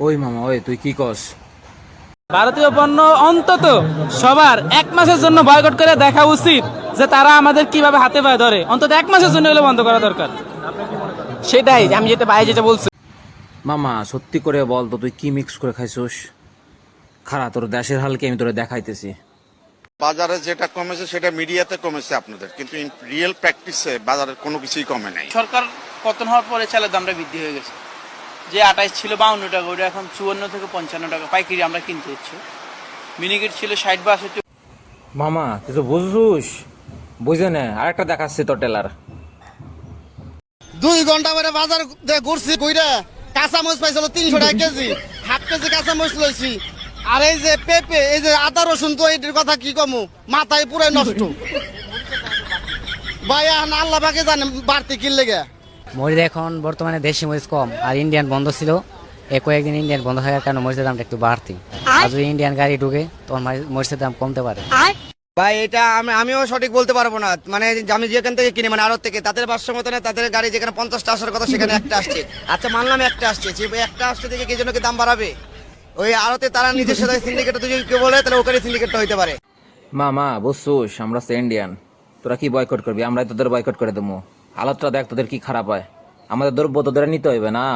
ওই মামা ওই তুই কি কস? ভারতীয় পণ্য অন্তত সবার এক মাসের জন্য বয়কট করে দেখা উচিত যে তারা আমাদের কীভাবে হাতে পায়ে ধরে। অন্তত এক মাসের জন্য হলে বন্ধ করা দরকার। সেটাই আমি যেটা বাইরে যেটা বলছি। মামা সত্যি করে বল তো তুই কি মিক্স করে খাইছোস? খারাপ তোর দেশের হালকে আমি তোরে দেখাইতেছি। বাজারে যেটা কমেছে সেটা মিডিয়াতে কমেছে আপনাদের কিন্তু রিয়েল প্র্যাকটিসে বাজারের কোনো কিছুই কমে নাই। সরকার পতন হওয়ার পরে চালের দামটা বৃদ্ধি হয়ে গেছে। যে আঠাইশ ছিল বাউন্ন টাকা ওটা এখন চুয়ান্ন থেকে পঞ্চান্ন টাকা পাইকারি আমরা কিনতে হচ্ছে মিনিকেট ছিল ষাট বাষট্টি। মামা তুই তো বুঝছুস? বুঝে নে আরেকটা দেখাচ্ছি তোর টেলার। দুই ঘণ্টা পরে বাজার ঘুরছি কইরা কাঁচা মরিচ পাইছিল তিনশো টাকা কেজি। হাফ কেজি কাঁচা মরিচ লইছি। আর এই যে পেঁপে এই যে আদা রসুন তো এটির কথা কি কমু? মাথায় পুরাই নষ্ট। ভাই আল্লাহ পাকে জানে বাড়তি কিনলে গে মরিচ এখন বর্তমানে দেশি মরিচ কম আর ইন্ডিয়ান বন্ধ ছিল। এ কয়েকদিন ইন্ডিয়ান বন্ধ থাকার কারণে মরিচের দামটা একটু বাড়তি। আর যদি ইন্ডিয়ান গাড়ি ঢুকে তখন মরিচের দাম কমতে পারে। ভাই এটা আমি আমিও সঠিক বলতে পারব না। মানে আমি যেখান থেকে কিনি মানে আড়ত থেকে তাদের বাস মতো না তাদের গাড়ি যেখানে পঞ্চাশটা আসার কথা সেখানে একটা আসছে। আচ্ছা মানলাম একটা আসছে। যে একটা আসছে থেকে কি জন্য কি দাম বাড়াবে? ওই আড়তে তারা নিজের সাথে সিন্ডিকেট যদি কেউ বলে তাহলে ওখানে সিন্ডিকেটটা হইতে পারে। মামা বুঝছুস আমরা হচ্ছে ইন্ডিয়ান তোরা কি বয়কট করবি? আমরাই তোদের বয়কট করে দেবো। হালতটা দেখ তোদের কি খারাপ হয়। আমাদের দ্রব্য তোদের নিতে হইবে না।